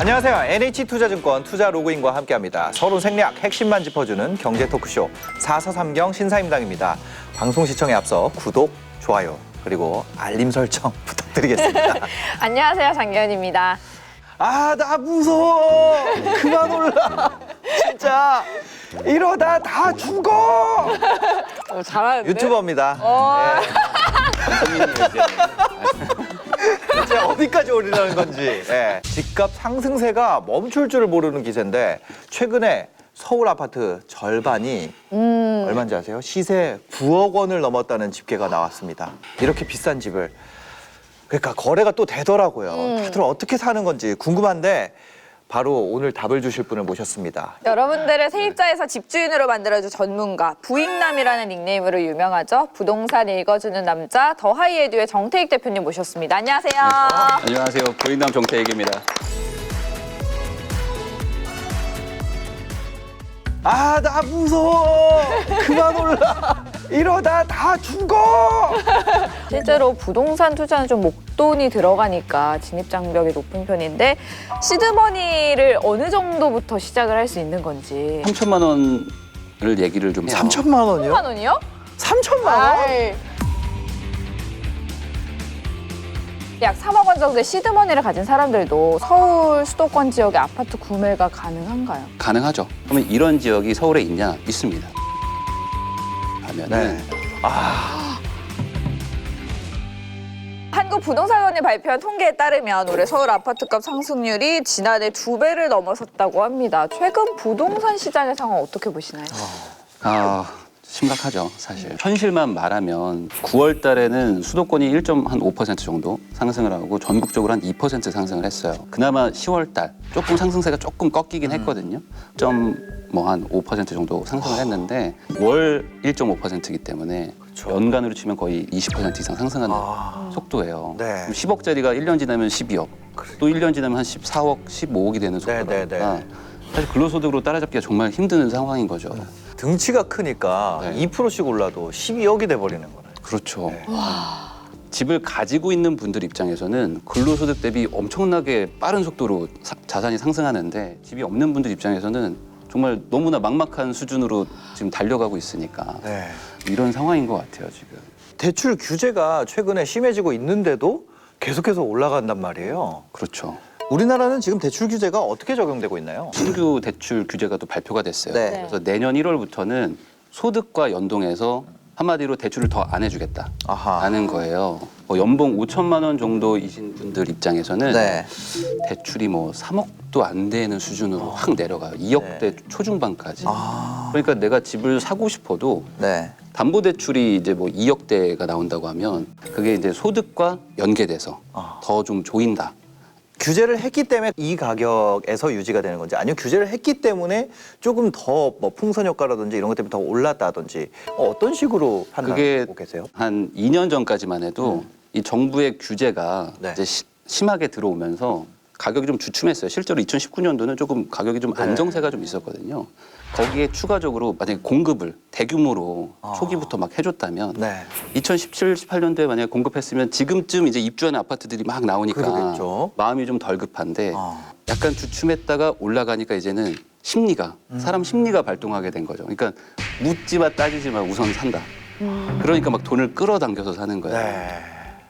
안녕하세요. NH투자증권 투자 로그인과 함께합니다. 서로 생략 핵심만 짚어주는 경제 토크쇼 사서삼경 신사임당입니다. 방송 시청에 앞서 구독, 좋아요 그리고 알림 설정 부탁드리겠습니다. 안녕하세요, 장기현입니다. 아 나 무서워. 그만 올라. 진짜 이러다 다 죽어. 어, 잘하는데? 유튜버입니다. 어. 네. 이제 어디까지 오르려는 건지. 예. 집값 상승세가 멈출 줄을 모르는 기세인데 최근에 서울 아파트 절반이 음, 얼마인지 아세요? 시세 9억 원을 넘었다는 집계가 나왔습니다. 이렇게 비싼 집을 그러니까 거래가 또 되더라고요. 음. 다들 어떻게 사는 건지 궁금한데 바로 오늘 답을 주실 분을 모셨습니다. 여러분들의 세입자에서 집주인으로 만들어줄 전문가 부익남이라는 닉네임으로 유명하죠. 부동산 읽어주는 남자 더하이에듀의 정태익 대표님 모셨습니다. 안녕하세요. 안녕하세요. 부인남 정태익입니다. 아 나 무서워. 그만 올라. 이러다 다 죽어. 실제로 부동산 투자는 좀 목돈이 들어가니까 진입 장벽이 높은 편인데 시드머니를 어느 정도부터 시작을 할 수 있는 건지. 3천만 원을 얘기를 좀 해요. 3천만 원이요? 3만 원이요? 3천만 원? 아이. 약 3억 원 정도의 시드머니를 가진 사람들도 서울 수도권 지역의 아파트 구매가 가능한가요? 가능하죠. 그러면 이런 지역이 서울에 있냐? 있습니다. 하면은 네. 아 한국 부동산원이 발표한 통계에 따르면 올해 서울 아파트값 상승률이 지난해 두 배를 넘어섰다고 합니다. 최근 부동산 시장의 상황 어떻게 보시나요? 아 심각하죠, 사실. 현실만 말하면 9월 달에는 수도권이 1.5% 정도 상승을 하고 전국적으로 한 2% 상승을 했어요. 그나마 10월 달 조금 상승세가 조금 꺾이긴 했거든요. 좀 뭐 한 5% 정도 상승을 했는데 월 1.5%이기 때문에 그렇죠. 연간으로 치면 거의 20% 이상 상승하는 아. 속도예요. 네. 10억짜리가 1년 지나면 12억, 또 1년 지나면 한 14억, 15억이 되는 속도라 네, 네, 네. 사실 근로소득으로 따라잡기가 정말 힘든 상황인 거죠. 등치가 크니까 네. 2%씩 올라도 12억이 돼버리는 거네. 그렇죠. 네. 집을 가지고 있는 분들 입장에서는 근로소득 대비 엄청나게 빠른 속도로 사- 자산이 상승하는데 집이 없는 분들 입장에서는 정말 너무나 막막한 수준으로 지금 달려가고 있으니까 네. 이런 상황인 것 같아요 지금. 대출 규제가 최근에 심해지고 있는데도 계속해서 올라간단 말이에요. 그렇죠. 우리나라는 지금 대출 규제가 어떻게 적용되고 있나요? 신규 대출 규제가 또 발표가 됐어요. 네. 그래서 내년 1월부터는 소득과 연동해서 한마디로 대출을 더 안 해주겠다. 아하. 라는 거예요. 뭐 연봉 5천만 원 정도이신 분들 입장에서는 네. 대출이 뭐 3억도 안 되는 수준으로 확 내려가요. 2억대 초중반까지. 아. 그러니까 내가 집을 사고 싶어도 네. 담보 대출이 이제 뭐 2억대가 나온다고 하면 그게 이제 소득과 연계돼서 아. 더 좀 조인다. 규제를 했기 때문에 이 가격에서 유지가 되는 건지 아니면 규제를 했기 때문에 조금 더 뭐 풍선 효과라든지 이런 것 때문에 더 올랐다든지 어, 어떤 식으로 그게 판단하고 계세요? 한 2년 전까지만 해도 이 정부의 규제가 네. 이제 시- 심하게 들어오면서 가격이 좀 주춤했어요. 실제로 2019년도는 조금 가격이 좀 네. 안정세가 좀 있었거든요. 거기에 추가적으로 만약에 공급을 대규모로 아. 초기부터 막 해줬다면 네. 2017, 18년도에 만약에 공급했으면 지금쯤 이제 입주하는 아파트들이 막 나오니까 그러겠죠. 마음이 좀 덜 급한데 아. 약간 주춤했다가 올라가니까 이제는 심리가 사람 심리가 발동하게 된 거죠. 그러니까 묻지 마 따지지 마 우선 산다. 그러니까 막 돈을 끌어당겨서 사는 거예요. 네.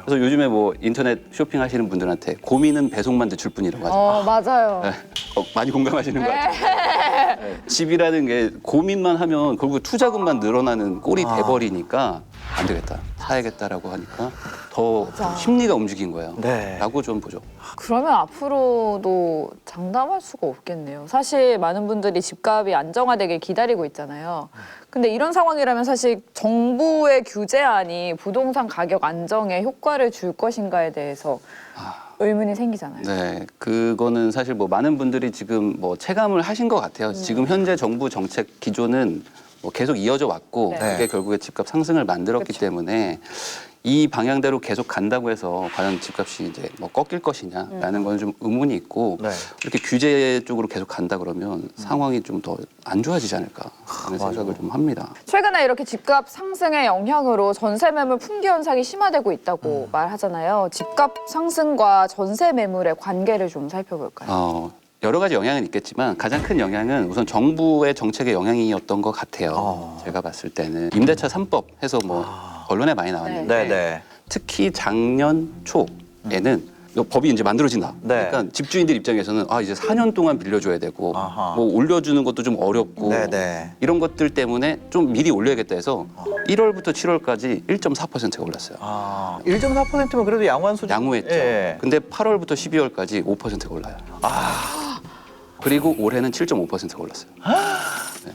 그래서 요즘에 뭐 인터넷 쇼핑하시는 분들한테 고민은 배송만 대출뿐이라고 하죠. 어, 맞아요. 네. 어, 많이 공감하시는 것 같아요. 네. 집이라는 게 고민만 하면 결국 투자금만 늘어나는 꼴이 아. 돼버리니까 안 되겠다. 사야겠다라고 하니까 더 맞아. 심리가 움직인 거예요. 네. 라고 좀 보죠. 그러면 앞으로도 장담할 수가 없겠네요. 사실 많은 분들이 집값이 안정화되길 기다리고 있잖아요. 근데 이런 상황이라면 사실 정부의 규제안이 부동산 가격 안정에 효과를 줄 것인가에 대해서 의문이 생기잖아요. 네, 그거는 사실 뭐 많은 분들이 지금 뭐 체감을 하신 것 같아요. 지금 현재 정부 정책 기조는 뭐 계속 이어져 왔고 네. 그게 결국에 집값 상승을 만들었기 그렇죠. 때문에 이 방향대로 계속 간다고 해서 과연 집값이 이제 뭐 꺾일 것이냐라는 건 좀 의문이 있고 네. 이렇게 규제 쪽으로 계속 간다 그러면 상황이 좀 더 안 좋아지지 않을까 하는 맞아. 생각을 좀 합니다. 최근에 이렇게 집값 상승의 영향으로 전세 매물 품귀 현상이 심화되고 있다고 말하잖아요. 집값 상승과 전세 매물의 관계를 좀 살펴볼까요? 어, 여러 가지 영향은 있겠지만 가장 큰 영향은 우선 정부의 정책의 영향이었던 것 같아요. 어. 제가 봤을 때는 임대차 3법 해서 뭐 언론에 많이 나왔는데 네, 네. 특히 작년 초에는 이 법이 이제 만들어진다. 네. 그러니까 집주인들 입장에서는 아 이제 4년 동안 빌려줘야 되고 아하. 뭐 올려주는 것도 좀 어렵고 네, 네. 이런 것들 때문에 좀 미리 올려야겠다 해서 1월부터 7월까지 1.4%가 올랐어요. 아, 1.4%면 그래도 양호한 수준. 양호했죠. 예. 근데 8월부터 12월까지 5%가 올라요. 그리고 올해는 7.5%가 올랐어요. 네.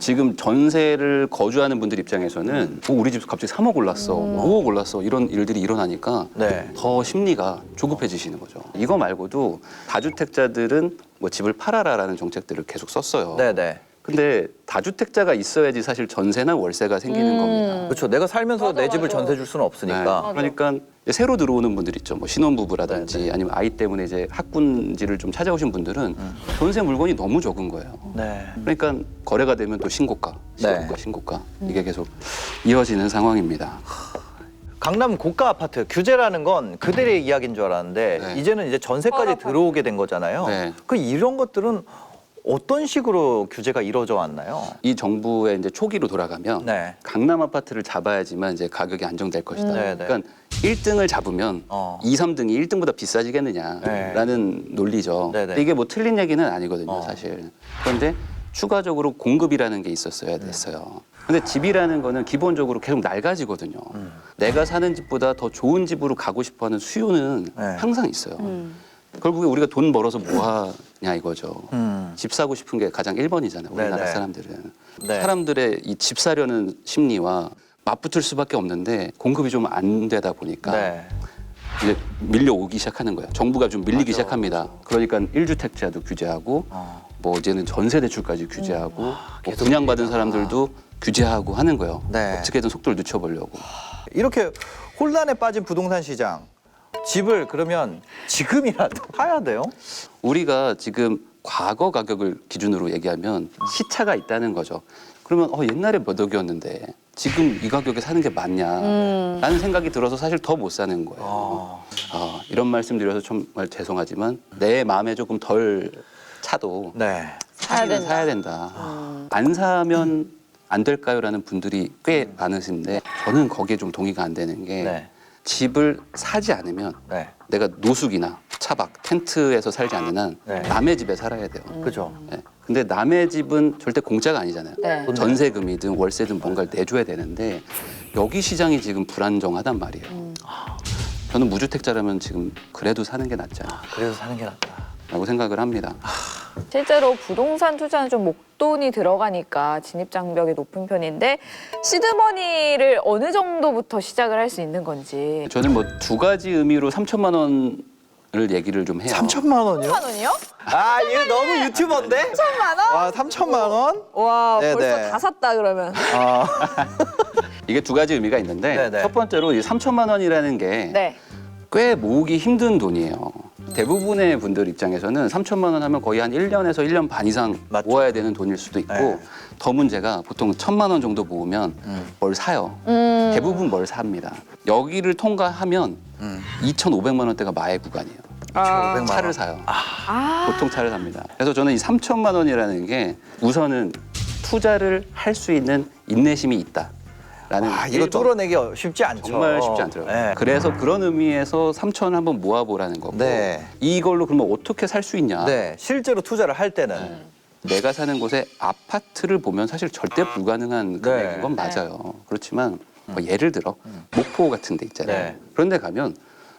지금 전세를 거주하는 분들 입장에서는 어, 우리 집 갑자기 3억 올랐어, 뭐 5억 올랐어 이런 일들이 일어나니까 네. 더 심리가 조급해지시는 거죠. 이거 말고도 다주택자들은 뭐 집을 팔아라라는 정책들을 계속 썼어요. 네, 네. 근데 다주택자가 있어야지 사실 전세나 월세가 생기는 겁니다. 그렇죠. 내가 살면서 맞아, 내 집을 맞아. 전세 줄 수는 없으니까. 네. 그러니까 이제 새로 들어오는 분들 있죠. 뭐 신혼부부라든지 아니면 아이 때문에 이제 학군지를 좀 찾아오신 분들은 전세 물건이 너무 적은 거예요. 네. 그러니까 거래가 되면 또 신고가, 신고가, 네. 신고가 이게 계속 이어지는 상황입니다. 강남 고가 아파트 규제라는 건 그들의 이야기인 줄 알았는데 네. 이제는 이제 전세까지 허가받- 들어오게 된 거잖아요. 네. 그 이런 것들은 어떤 식으로 규제가 이루어져 왔나요? 이 정부의 이제 초기로 돌아가면 네. 강남 아파트를 잡아야지만 이제 가격이 안정될 것이다. 네, 네. 그러니까 1등을 잡으면 어. 2, 3등이 1등보다 비싸지겠느냐라는 논리죠. 네, 네. 이게 뭐 틀린 얘기는 아니거든요, 어. 사실. 그런데 추가적으로 공급이라는 게 있었어야 됐어요. 근데 집이라는 거는 기본적으로 계속 낡아지거든요. 음. 내가 사는 집보다 더 좋은 집으로 가고 싶어하는 수요는 네. 항상 있어요. 결국에 우리가 돈 벌어서 뭐 하냐 이거죠. 음. 집 사고 싶은 게 가장 1번이잖아요. 우리나라 네네. 사람들은. 네. 사람들의 이 집 사려는 심리와 맞붙을 수밖에 없는데 공급이 좀 안 되다 보니까 네. 이제 밀려오기 시작하는 거예요. 정부가 좀 밀리기 맞아, 시작합니다. 그러니까 1주택자도 규제하고 어. 뭐 이제는 전세 대출까지 규제하고 뭐 계속 분양받은 사람들도 규제하고 하는 거예요. 네. 어떻게든 속도를 늦춰보려고. 이렇게 혼란에 빠진 부동산 시장 집을 그러면 지금이라도 사야 돼요? 우리가 지금 과거 가격을 기준으로 얘기하면 시차가 있다는 거죠. 그러면 어, 옛날에 몇 억이었는데 지금 이 가격에 사는 게 맞냐 라는 생각이 들어서 사실 더 못 사는 거예요. 어. 아, 이런 말씀 드려서 정말 죄송하지만 내 마음에 조금 덜 차도 네. 사야 된다. 사야 된다. 안 사면 안 될까요 라는 분들이 꽤 많으신데 저는 거기에 좀 동의가 안 되는 게 네. 집을 사지 않으면 네. 내가 노숙이나 차박, 텐트에서 살지 않는 한 네. 남의 집에 살아야 돼요. 그죠. 예. 근데 남의 집은 절대 공짜가 아니잖아요. 네. 전세금이든 월세든 뭔가를 내줘야 되는데 여기 시장이 지금 불안정하단 말이에요. 저는 무주택자라면 지금 그래도 사는 게 낫지 않나라고 그래서 사는 게 낫다. 생각을 합니다. 실제로 부동산 투자는 좀 목돈이 들어가니까 진입 장벽이 높은 편인데 시드머니를 어느 정도부터 시작을 할 수 있는 건지. 저는 뭐 두 가지 의미로 3천만 원을 얘기를 좀 해요. 3천만 원이요? 3만 원이요? 아, 이거 너무 유튜버인데? 3만 원? 와, 3천만 원? 와 네, 벌써 네. 다 샀다 그러면. 아, 이게 두 가지 의미가 있는데 네네. 첫 번째로 이 3천만 원이라는 게 네. 꽤 모으기 힘든 돈이에요. 대부분의 분들 입장에서는 3천만 원 하면 거의 한 1년에서 1년 반 이상 맞죠. 모아야 되는 돈일 수도 있고 네. 더 문제가 보통 1천만 원 정도 모으면 음. 뭘 사요. 음. 대부분 뭘 삽니다. 여기를 통과하면 음. 2,500만 원대가 마의 구간이에요. 아. 500만 차를 원. 사요. 아. 보통 차를 삽니다. 그래서 저는 이 3천만 원이라는 게 우선은 투자를 할 수 있는 인내심이 있다. 라는 아, 이거. 뚫어내기 쉽지 않죠. 정말 쉽지 않더라고요. 네. 그래서 그런 의미에서 3천을 한번 모아보라는 거고 네. 이걸로 그러면 어떻게 살 수 있냐? 네, 실제로 투자를 할 때는 내가 사는 곳에 아파트를 보면 사실 절대 불가능한 금액인 건 네. 맞아요. 그렇지만 뭐 예를 들어 목포 같은 데 있잖아요. 네. 그런 데 가면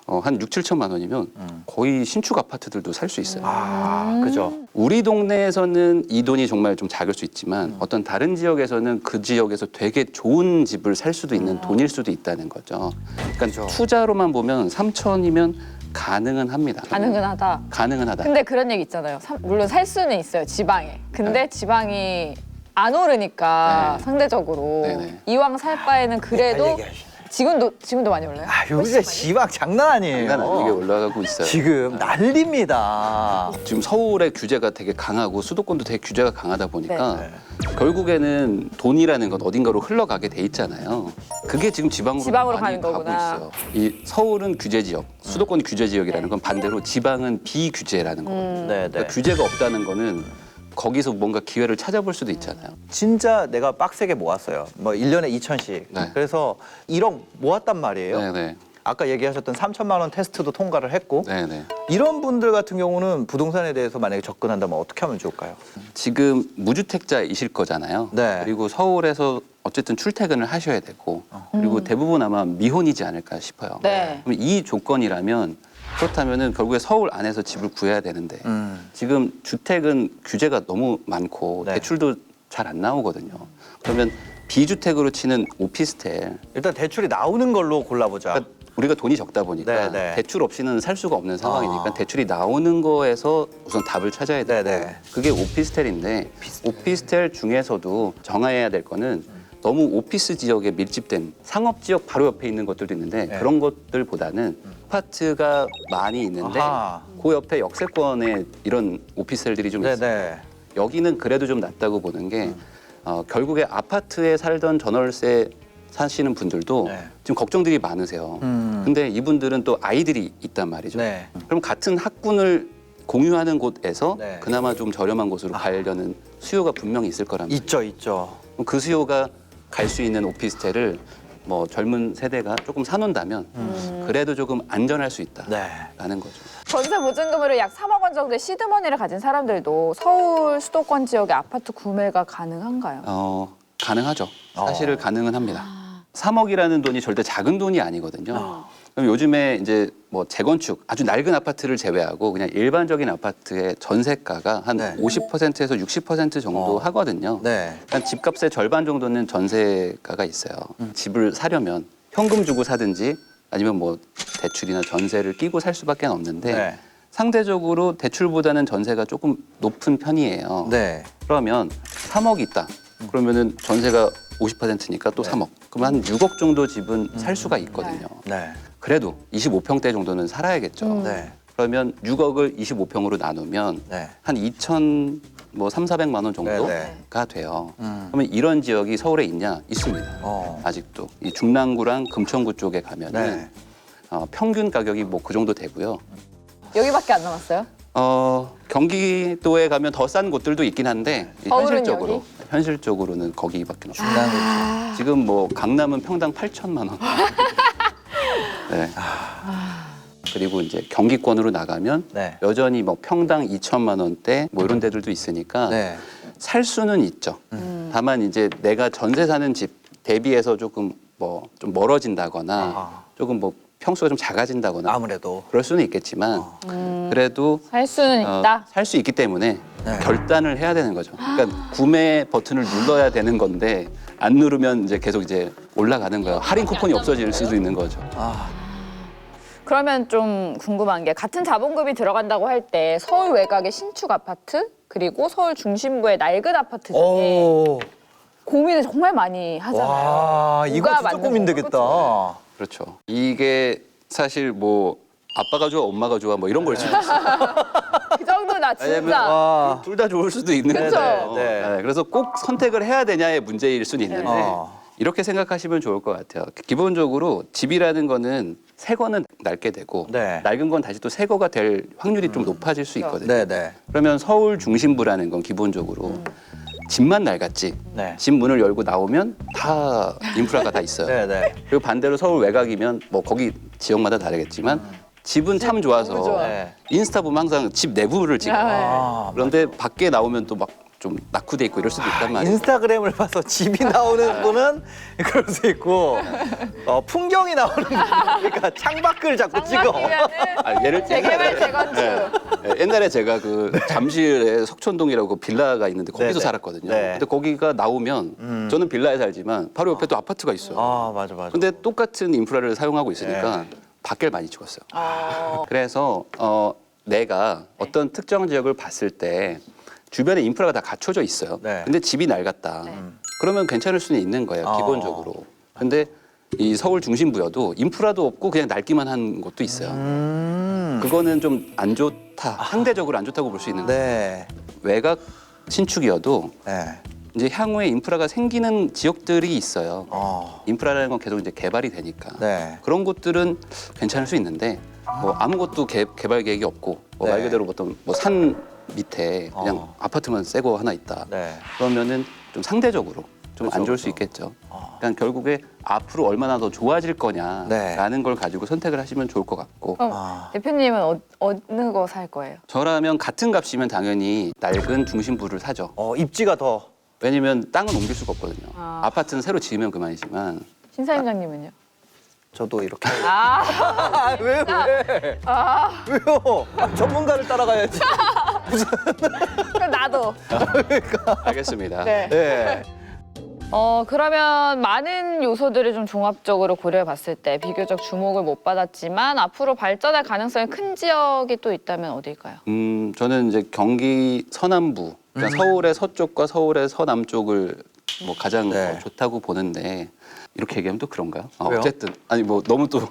어, 한 6, 7천만 원이면 음. 거의 신축 아파트들도 살 수 있어요. 아, 그죠. 우리 동네에서는 이 돈이 정말 좀 작을 수 있지만 음. 어떤 다른 지역에서는 그 지역에서 되게 좋은 집을 살 수도 있는 돈일 수도 있다는 거죠. 그러니까 음. 그죠. 투자로만 보면 3천이면 가능은 합니다. 가능은 하다. 가능은 하다. 근데 그런 얘기 있잖아요. 사- 물론 살 수는 있어요 지방에. 근데 지방이 안 오르니까 네. 상대적으로 네네. 이왕 살 바에는 할 그래도 얘기하시네. 지금도 지금도 많이 올라요? 아, 요새 지방 장난 아니에요. 장난 아니게 올라가고 있어요. 지금 난립니다. 지금 서울의 규제가 되게 강하고 수도권도 되게 규제가 강하다 보니까 네. 결국에는 돈이라는 건 어딘가로 흘러가게 돼 있잖아요. 그게 지금 지방으로, 지방으로 많이 가는 가고 거구나. 있어요. 이 서울은 규제 지역, 수도권이 규제 지역이라는 건 반대로 지방은 비규제라는 거거든요. 네, 네. 그러니까 규제가 없다는 거는 거기서 뭔가 기회를 찾아볼 수도 있잖아요. 진짜 내가 빡세게 모았어요. 뭐 1년에 2천씩. 네. 그래서 1억 모았단 말이에요. 네, 네, 아까 얘기하셨던 3천만 원 테스트도 통과를 했고 네, 네. 이런 분들 같은 경우는 부동산에 대해서 만약에 접근한다면 어떻게 하면 좋을까요? 지금 무주택자이실 거잖아요. 네. 그리고 서울에서 어쨌든 출퇴근을 하셔야 되고 어. 그리고 대부분 아마 미혼이지 않을까 싶어요. 네. 그럼 이 조건이라면 그렇다면은 결국에 서울 안에서 집을 구해야 되는데 음. 지금 주택은 규제가 너무 많고 네. 대출도 잘 안 나오거든요. 그러면 비주택으로 치는 오피스텔 일단 대출이 나오는 걸로 골라보자. 그러니까 우리가 돈이 적다 보니까 네, 네. 대출 없이는 살 수가 없는 상황이니까 아. 대출이 나오는 거에서 우선 답을 찾아야 네, 되고 네. 그게 오피스텔인데 오피스텔 중에서도 정해야 될 거는 너무 오피스 지역에 밀집된 상업 지역 바로 옆에 있는 것들도 있는데 네. 그런 것들보다는 아파트가 많이 있는데 아하. 그 옆에 역세권에 이런 오피스텔들이 좀 있어요. 네네. 여기는 그래도 좀 낫다고 보는 게 어, 결국에 아파트에 살던 전월세 사시는 분들도 네. 지금 걱정들이 많으세요. 음. 근데 이분들은 또 아이들이 있단 말이죠. 네. 그럼 같은 학군을 공유하는 곳에서 네. 그나마 좀 저렴한 곳으로 가려는 수요가 분명히 있을 거란 말이에요. 있죠, 있죠. 그럼 그 수요가 갈 수 있는 오피스텔을 뭐 젊은 세대가 조금 사놓는다면 그래도 조금 안전할 수 있다라는 네. 거죠. 전세 보증금으로 약 3억 원 정도의 시드머니를 가진 사람들도 서울 수도권 지역의 아파트 구매가 가능한가요? 어, 가능하죠. 어. 사실은 가능은 합니다. 3억이라는 돈이 절대 작은 돈이 아니거든요. 그럼 요즘에 이제 뭐 재건축 아주 낡은 아파트를 제외하고 그냥 일반적인 아파트의 전세가가 한 네. 50%에서 60% 정도 어. 하거든요. 네. 한 집값의 절반 정도는 전세가가 있어요. 집을 사려면 현금 주고 사든지 아니면 뭐 대출이나 전세를 끼고 살 수밖에 없는데 네. 상대적으로 대출보다는 전세가 조금 높은 편이에요. 네. 그러면 3억이 있다. 그러면은 전세가 50%니까 또 네. 3억. 그럼 한 6억 정도 집은 살 수가 있거든요. 네. 그래도 25평대 정도는 살아야겠죠. 음. 네. 그러면 6억을 25평으로 나누면 네. 한 2천 뭐 3, 400만 원 정도가 네, 네. 돼요. 음. 그러면 이런 지역이 서울에 있냐? 있습니다. 어. 아직도 이 중랑구랑 금천구 쪽에 가면은 네. 어, 평균 가격이 뭐 그 정도 되고요. 여기밖에 안 남았어요? 어, 경기도에 가면 더 싼 곳들도 있긴 한데 이 현실적으로 여기? 현실적으로는 거기밖에 없어요. 중랑구. 지금 뭐 강남은 평당 8천만 원. 네. 그리고 이제 경기권으로 나가면 네. 여전히 뭐 평당 2천만 원대 뭐 이런 데들도 있으니까 네. 살 수는 있죠. 다만 이제 내가 전세 사는 집 대비해서 조금 뭐 좀 멀어진다거나 아하. 조금 뭐 평수가 좀 작아진다거나 아무래도. 그럴 수는 있겠지만 그래도 살 수는 어, 있다. 살 수 있기 때문에 네. 결단을 해야 되는 거죠. 그러니까 구매 버튼을 눌러야 되는 건데 안 누르면 이제 계속 이제 올라가는 거예요. 할인 쿠폰이 없어질 수도 있는 거죠. 아. 그러면 좀 궁금한 게 같은 자본금이 들어간다고 할 때 서울 외곽의 신축 아파트 그리고 서울 중심부의 낡은 아파트 중에 오. 고민을 정말 많이 하잖아요. 와, 이거 누가 진짜 맞는 고민 거죠? 되겠다. 그렇죠. 이게 사실 뭐 아빠가 좋아, 엄마가 좋아, 뭐 이런 걸 수도 있어요. 그 정도나 진짜. 와. 둘 다 좋을 수도 있는? 거죠. 네, 네. 그래서 꼭 선택을 해야 되냐의 문제일 수는 있는데 어. 이렇게 생각하시면 좋을 것 같아요. 기본적으로 집이라는 거는 새 거는 낡게 되고 네. 낡은 건 다시 또 새 거가 될 확률이 좀 높아질 수 있거든요. 네, 네. 그러면 서울 중심부라는 건 기본적으로 집만 낡았지. 네. 집 문을 열고 나오면 다 인프라가 다 있어요. 네, 네. 그리고 반대로 서울 외곽이면 뭐 거기 지역마다 다르겠지만 집은 참 좋아서 좋아. 네. 인스타 보면 항상 집 내부를 찍어요. 아, 네. 아, 그런데 밖에 나오면 또 막 좀 낙후돼 있고 이럴 수도 있단 말이에요. 인스타그램을 봐서 집이 나오는 분은 그럴 수 있고 어, 풍경이 나오는 분은 그러니까 창밖을 자꾸 찍어. 아, 예를 재개발 재건축. 네. 네, 옛날에 제가 그 잠실에 석촌동이라고 빌라가 있는데 거기서 네네. 살았거든요. 네. 근데 거기가 나오면 음. 저는 빌라에 살지만 바로 옆에 또 아파트가 있어요. 아, 맞아, 맞아. 근데 똑같은 인프라를 사용하고 있으니까 네. 밖을 많이 찍었어요. 어, 그래서 어, 내가 어떤 특정 지역을 봤을 때 주변에 인프라가 다 갖춰져 있어요. 네. 근데 집이 낡았다. 네. 그러면 괜찮을 수는 있는 거예요, 어. 기본적으로. 근데 이 서울 중심부여도 인프라도 없고 그냥 낡기만 한 곳도 있어요. 음. 그거는 좀 안 좋다. 상대적으로 안 좋다고 볼 수 있는데 네. 외곽 신축이어도 네. 이제 향후에 인프라가 생기는 지역들이 있어요. 어. 인프라라는 건 계속 이제 개발이 되니까 네. 그런 곳들은 괜찮을 수 있는데 뭐 아무것도 개, 개발 계획이 없고 뭐말 네. 그대로 어떤 뭐산 밑에 그냥 어. 아파트만 새거 하나 있다. 네. 그러면은 좀 상대적으로 좀 안 그렇죠, 좋을 수 그렇죠. 있겠죠. 어. 그러니까 결국에 앞으로 얼마나 더 좋아질 거냐라는 네. 걸 가지고 선택을 하시면 좋을 것 같고 아. 대표님은 어, 어느 거 살 거예요? 저라면 같은 값이면 당연히 낡은 중심부를 사죠. 어, 입지가 더 왜냐면 땅은 옮길 수가 없거든요. 아. 아. 파트는 새로 지으면 그만이지만 신사임장님은요? 저도 이렇게. 아, 아, 왜 왜? 아 왜요? 아, 전문가를 따라가야지. 나도. 알겠습니다. 네. 네. 어 그러면 많은 요소들을 좀 종합적으로 고려해 봤을 때 비교적 주목을 못 받았지만 앞으로 발전할 가능성이 큰 지역이 또 있다면 어딜까요? 음, 저는 이제 경기 서남부, 그러니까 서울의 서쪽과 서울의 서남쪽을 뭐 가장 네. 어, 좋다고 보는데 이렇게 얘기하면 또 그런가요? 아, 왜요? 어쨌든 아니 뭐 너무 또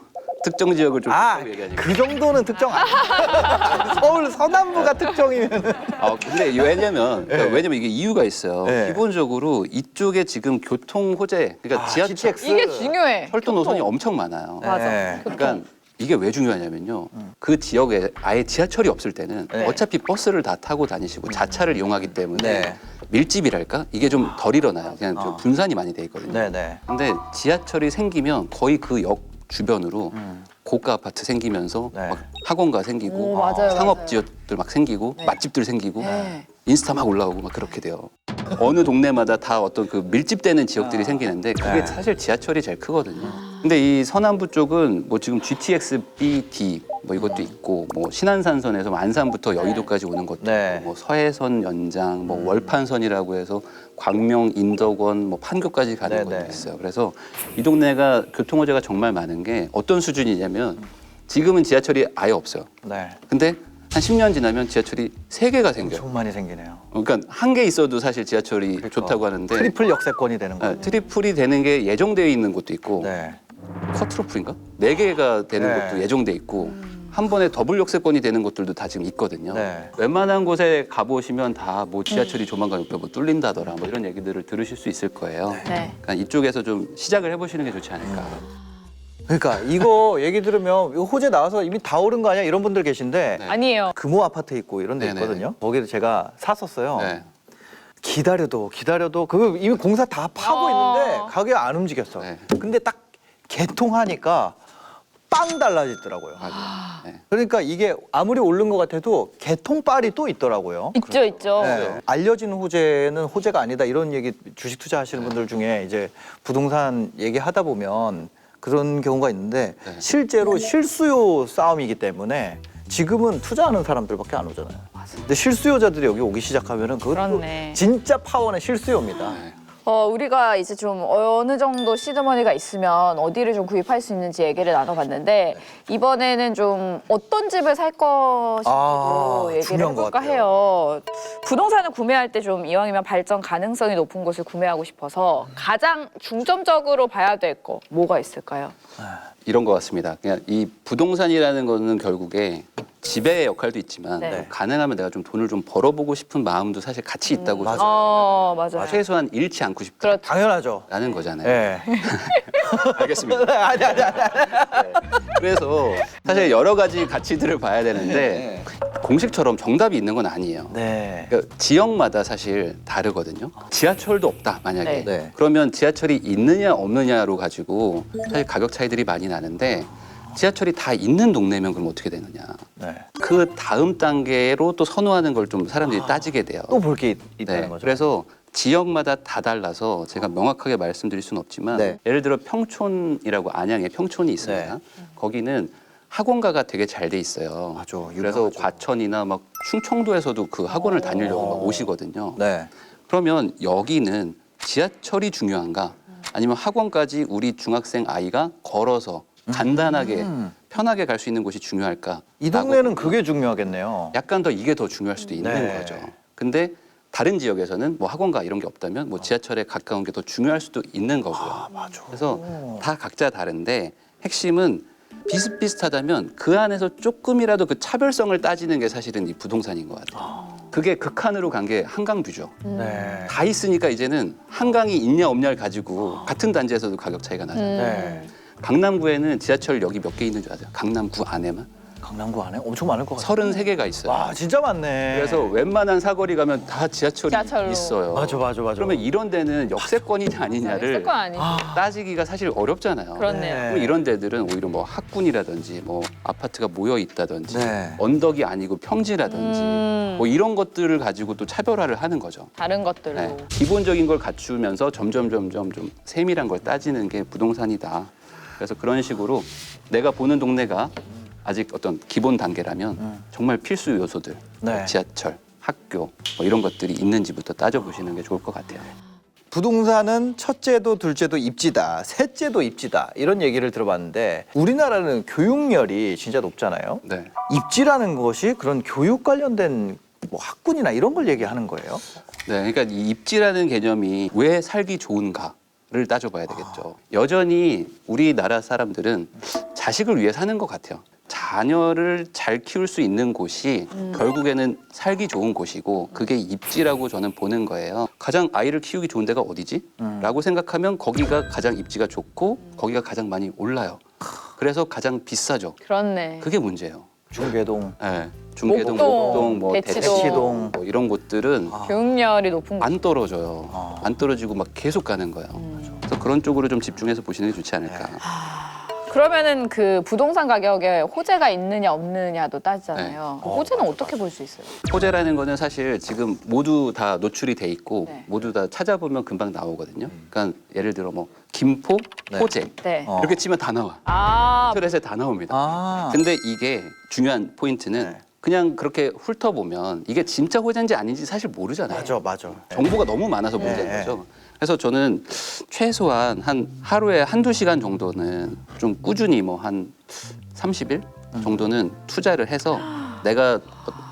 특정 지역을 좀 아, 얘기하니까. 그 정도는 특정 안. 서울 서남부가 특정이면. 아, 근데 왜냐면 그러니까 네. 왜냐면 이게 이유가 있어요. 네. 기본적으로 이쪽에 지금 교통 호재, 그러니까 아, 지하철, GTX. 이게 중요해. 철도 노선이 엄청 많아요. 네. 맞아. 그러니까 이게 왜 중요하냐면요. 그 지역에 아예 지하철이 없을 때는 네. 어차피 버스를 다 타고 다니시고 자차를 이용하기 때문에 네. 밀집이랄까 이게 좀 덜 일어나요. 그냥 좀 어. 분산이 많이 돼 있거든요. 네 네. 근데 지하철이 생기면 거의 그 역 주변으로 고가 아파트 생기면서 음. 네. 막 학원가 생기고 오, 맞아요, 상업 맞아요. 지역들 막 생기고 네. 맛집들 생기고 네. 인스타 막 올라오고 막 그렇게 돼요. 어느 동네마다 다 어떤 그 밀집되는 지역들이 생기는데 그게 네. 사실 지하철이 제일 크거든요. 근데 이 서남부 쪽은 뭐 지금 GTX BD 뭐 이것도 있고 뭐 신안산선에서 뭐 안산부터 여의도까지 오는 것도 네. 있고 뭐 서해선 연장 뭐 월판선이라고 해서 광명 인덕원 뭐 판교까지 가는 네, 것도 네. 있어요. 그래서 이 동네가 교통 호재가 정말 많은 게 어떤 수준이냐면 지금은 지하철이 아예 없어요. 네. 근데 한 10년 지나면 지하철이 세개가 생겨요. 엄청 많이 생기네요. 그러니까 한 개 있어도 사실 지하철이 그러니까. 좋다고 하는데 트리플 역세권이 되는 아, 거죠. 트리플이 되는 게 예정되어 있는 곳도 있고 네. 쿼트로플인가 네 개가 되는 네. 곳도 예정돼 있고 한 번에 더블 역세권이 되는 곳들도 다 지금 있거든요. 네. 웬만한 곳에 가보시면 다 뭐 지하철이 조만간 옆에 뭐 뚫린다더라 뭐 이런 얘기들을 들으실 수 있을 거예요. 네. 그러니까 이쪽에서 좀 시작을 해보시는 게 좋지 않을까. 그러니까 이거 얘기 들으면 이거 호재 나와서 이미 다 오른 거 아니야 이런 분들 계신데 네. 아니에요. 금호 아파트 있고 이런 데 네네. 있거든요. 거기를 제가 샀었어요. 네. 기다려도 기다려도 그거 이미 공사 다 파고 어. 있는데 가격이 안 움직였어. 네. 근데 딱 개통하니까 빵 달라지더라고요. 네. 그러니까 이게 아무리 오른 것 같아도 개통빨이 또 있더라고요. 있죠, 있죠. 네. 알려진 호재는 호재가 아니다 이런 얘기 주식 투자하시는 분들 중에 이제 부동산 얘기하다 보면 그런 경우가 있는데 네. 실제로 실수요 싸움이기 때문에 지금은 투자하는 사람들밖에 안 오잖아요. 근데 실수요자들이 여기 오기 시작하면은 그렇네. 진짜 파워는 실수요입니다. 네. 어, 우리가 이제 좀 어느 정도 시드머니가 있으면 어디를 좀 구입할 수 있는지 얘기를 나눠봤는데 이번에는 좀 어떤 집을 살 것인지도 아, 얘기를 중요한 것 해볼까 같아요. 해요. 부동산을 구매할 때 좀 이왕이면 발전 가능성이 높은 곳을 구매하고 싶어서 가장 중점적으로 봐야 될 거 뭐가 있을까요? 이런 것 같습니다. 그냥 이 부동산이라는 거는 결국에 지배의 역할도 있지만 네. 가능하면 내가 좀 돈을 좀 벌어보고 싶은 마음도 사실 같이 있다고 맞아요. 저는 어, 맞아요. 최소한 잃지 않고 싶다라는. 당연하죠. 거잖아요. 예. 알겠습니다. 아니 아니 아니. 그래서 사실 여러 가지 가치들을 봐야 되는데 공식처럼 정답이 있는 건 아니에요. 네. 그러니까 지역마다 사실 다르거든요. 지하철도 없다 만약에 네. 네. 그러면 지하철이 있느냐 없느냐로 가지고 사실 가격 차이들이 많이 나는데 지하철이 다 있는 동네면 그럼 어떻게 되느냐. 네. 그 다음 단계로 또 선호하는 걸 좀 사람들이 따지게 돼요. 또 볼 게 있다는 네, 거죠. 그래서 지역마다 다 달라서 제가 명확하게 말씀드릴 수는 없지만 네. 예를 들어 평촌이라고 안양에 평촌이 있습니다. 네. 거기는 학원가가 되게 잘 돼 있어요. 맞아, 그래서 유명하죠. 과천이나 막 충청도에서도 그 학원을 다니려고 막 오시거든요. 네. 그러면 여기는 지하철이 중요한가? 아니면 학원까지 우리 중학생 아이가 걸어서 간단하게 음. 편하게 갈 수 있는 곳이 중요할까? 이 동네는 그게 중요하겠네요. 약간 더 이게 더 중요할 수도 있는 네. 거죠. 근데 다른 지역에서는 뭐 학원가 이런 게 없다면 뭐 지하철에 가까운 게 더 중요할 수도 있는 거고요. 맞아. 그래서 다 각자 다른데 핵심은 비슷비슷하다면 그 안에서 조금이라도 그 차별성을 따지는 게 사실은 이 부동산인 것 같아요. 그게 극한으로 간 게 한강뷰죠. 네. 다 있으니까 이제는 한강이 있냐 없냐를 가지고 같은 단지에서도 가격 차이가 나잖아요. 네. 강남구에는 지하철역이 몇 개 있는 줄 아세요? 강남구 안에만 강남구 안에 엄청 많을 것 같아요. 33개가 있어요. 와, 진짜 많네. 그래서 웬만한 사거리 가면 다 지하철이 지하철로. 있어요. 맞아, 맞아, 맞아. 그러면 이런 데는 역세권이 냐 아니냐를 쓸거 아니지. 따지기가 사실 어렵잖아요. 그렇네요. 네. 그럼 이런 데들은 오히려 뭐 학군이라든지 뭐 아파트가 모여 있다든지 네. 언덕이 아니고 평지라든지 음. 뭐 이런 것들을 가지고 또 차별화를 하는 거죠. 다른 것들로. 네. 기본적인 걸 갖추면서 점점 점점 좀 세밀한 걸 따지는 게 부동산이다. 그래서 그런 식으로 내가 보는 동네가 아직 어떤 기본 단계라면 정말 필수 요소들, 음. 네. 뭐 지하철, 학교 뭐 이런 것들이 있는지부터 따져보시는 게 좋을 것 같아요. 부동산은 첫째도 둘째도 입지다, 셋째도 입지다 이런 얘기를 들어봤는데 우리나라는 교육열이 진짜 높잖아요. 네. 입지라는 것이 그런 교육 관련된 뭐 학군이나 이런 걸 얘기하는 거예요. 네, 그러니까 이 입지라는 개념이 왜 살기 좋은가 를 따져봐야 되겠죠. 여전히 우리나라 사람들은 자식을 위해 사는 것 같아요. 자녀를 잘 키울 수 있는 곳이 결국에는 살기 좋은 곳이고 그게 입지라고 저는 보는 거예요. 가장 아이를 키우기 좋은 데가 어디지? 음. 라고 생각하면 거기가 가장 입지가 좋고 거기가 가장 많이 올라요. 그래서 가장 비싸죠. 그렇네. 그게 문제예요. 중계동. 네. 중계동, 목동, 목동, 뭐 대치동. 대치동 뭐 이런 곳들은 아. 교육열이 높은 거. 안 떨어져요. 어. 안 떨어지고 막 계속 가는 거예요. 그래서 그런 쪽으로 좀 집중해서 보시는 게 좋지 않을까. 그러면은 그 부동산 가격에 호재가 있느냐 없느냐도 따지잖아요. 그 어, 호재는 어떻게 볼 수 있어요? 호재라는 거는 사실 지금 모두 다 노출이 돼 있고 네. 모두 다 찾아보면 금방 나오거든요. 그러니까 예를 들어 뭐 김포 네. 호재 네. 어. 이렇게 치면 다 나와. 아, 인터넷에 다 나옵니다. 아. 근데 이게 중요한 포인트는 네. 그냥 그렇게 훑어보면 이게 진짜 호재인지 아닌지 사실 모르잖아요. 맞아, 맞아. 정보가 너무 많아서 문제인 네. 거죠. 그래서 저는 최소한 한 하루에 한두 시간 정도는 좀 꾸준히 뭐 한 30일 정도는 투자를 해서 내가 어-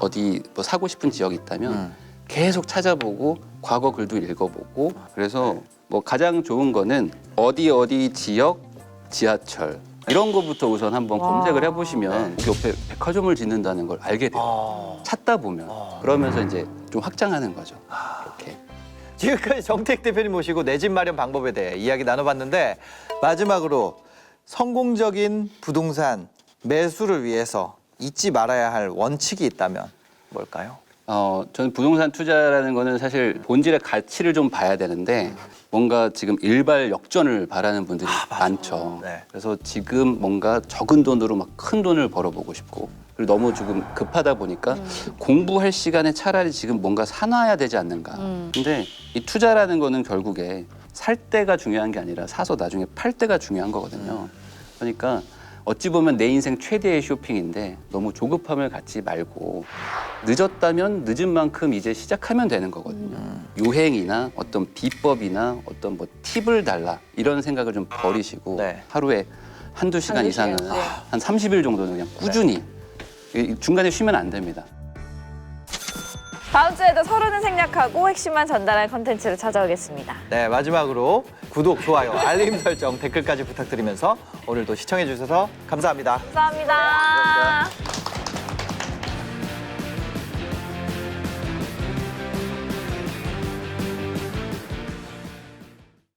어디 뭐 사고 싶은 지역이 있다면 음. 계속 찾아보고 과거 글도 읽어보고 그래서 뭐 가장 좋은 거는 어디 어디 지역 지하철 이런 거부터 우선 한번 와. 검색을 해보시면 그 옆에 백화점을 짓는다는 걸 알게 돼요. 아. 찾다 보면 아. 그러면서 이제 좀 확장하는 거죠. 지금까지 정택 대표님 모시고 내 집 마련 방법에 대해 이야기 나눠봤는데 마지막으로 성공적인 부동산 매수를 위해서 잊지 말아야 할 원칙이 있다면 뭘까요? 어, 저는 부동산 투자라는 거는 사실 본질의 가치를 좀 봐야 되는데 뭔가 지금 일발 역전을 바라는 분들이 많죠. 네. 그래서 지금 뭔가 적은 돈으로 막 큰 돈을 벌어보고 싶고 그리고 너무 지금 급하다 보니까 공부할 시간에 차라리 지금 뭔가 사놔야 되지 않는가. 근데 이 투자라는 거는 결국에 살 때가 중요한 게 아니라 사서 나중에 팔 때가 중요한 거거든요. 그러니까 어찌 보면 내 인생 최대의 쇼핑인데 너무 조급함을 갖지 말고 늦었다면 늦은 만큼 이제 시작하면 되는 거거든요. 유행이나 어떤 비법이나 어떤 뭐 팁을 달라 이런 생각을 좀 버리시고 네. 하루에 한두 시간 한두 이상은 네. 한 30일 정도는 그냥 꾸준히 이- 중간에 쉬면 안 됩니다. 다음 주에도 서로는 생략하고 핵심만 전달할 컨텐츠로 찾아오겠습니다. 네, 마지막으로 구독, 좋아요, 알림 설정, 댓글까지 부탁드리면서 오늘도 시청해 주셔서 감사합니다. 감사합니다.